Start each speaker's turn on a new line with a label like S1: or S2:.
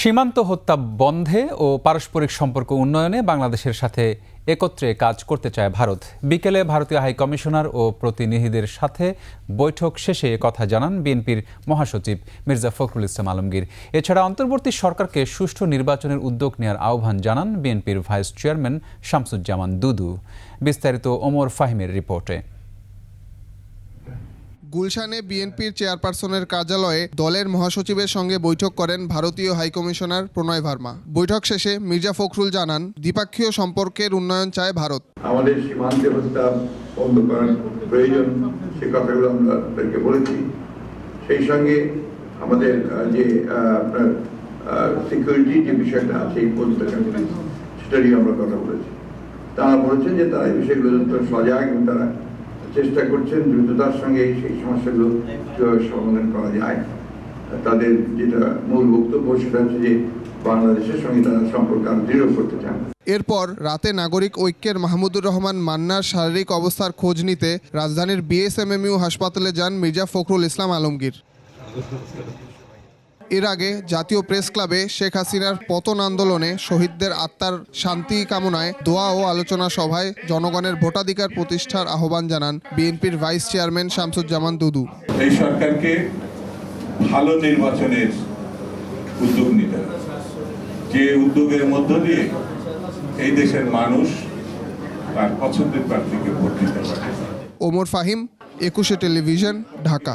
S1: সীমান্ত হত্যা বন্ধে ও পারস্পরিক সম্পর্ক উন্নয়নে বাংলাদেশের সাথে একত্রে কাজ করতে চায় ভারত। বিকেলে ভারতীয় হাই কমিশনার ও প্রতিনিধিদের সাথে বৈঠক শেষে কথা জানান বিএনপির মহাসচিব মির্জা ফখরুল ইসলাম আলমগীর। এছাড়া অন্তর্বর্তী সরকারকে সুষ্ঠু নির্বাচনের উদ্যোগ নেওয়ার আহ্বান জানান বিএনপির ভাইস চেয়ারম্যান শামসুজ্জামান দুদু। বিস্তারিত ওমর ফাহিমের রিপোর্টে।
S2: গুলশানে বিএনপির চেয়ারপারসনের কার্যালয়ে দলের মহাসচিবের সঙ্গে বৈঠক করেন ভারতীয় হাইকমিশনার প্রণয় ভার্মা। বৈঠক শেষে মির্জা ফখরুল জানান, দ্বিপাক্ষীয় সম্পর্কের উন্নয়ন চায় ভারত।
S3: আমাদের সীমান্তে হত্যা বন্ধ করার প্রয়োজন, সে কথাগুলো আমরা তাদেরকে বলেছি। সেই সঙ্গে আমাদের যে আপনার সিকিউরিটি যে বিষয়টা আছে এই সেটা নিয়ে আমরা কথা বলেছি। তারা বলেছেন যে তারা এই বিষয়গুলো সজাগ এবং তারা চেষ্টা করছেন দ্রুততার সঙ্গে সেই সমস্যাগুলো কীভাবে সমাধান করা যায়। তাদের যেটা মূল বক্তব্য সেটা হচ্ছে যে বাংলাদেশের সঙ্গে তারা সম্পর্ক আরও দৃঢ় করতে চান।
S2: এরপর রাতে নাগরিক ঐক্যের মাহমুদুর রহমান মান্নার শারীরিক অবস্থার খোঁজ নিতে রাজধানীর বিএসএমএমইউ হাসপাতালে যান মির্জা ফখরুল ইসলাম আলমগীর। এর আগে জাতীয় প্রেস ক্লাবে শেখ হাসিনার পতন আন্দোলনে শহীদদের আত্মার শান্তি কামনায় দোয়া ও আলোচনা সভায় জনগণের ভোটাধিকার প্রতিষ্ঠার আহ্বান জানান বিএনপির ভাইস চেয়ারম্যান শামসুজ্জামান দুদু।
S4: এই সরকারকে ভালো নির্বাচনের উদ্যোগ নিতে যে উদ্যোগের মধ্য দিয়ে এই দেশের মানুষ তার পছন্দের প্রার্থীকে ভোট দিতে পারে।
S2: ওমর ফাহিম একুশে টেলিভিশন ঢাকা।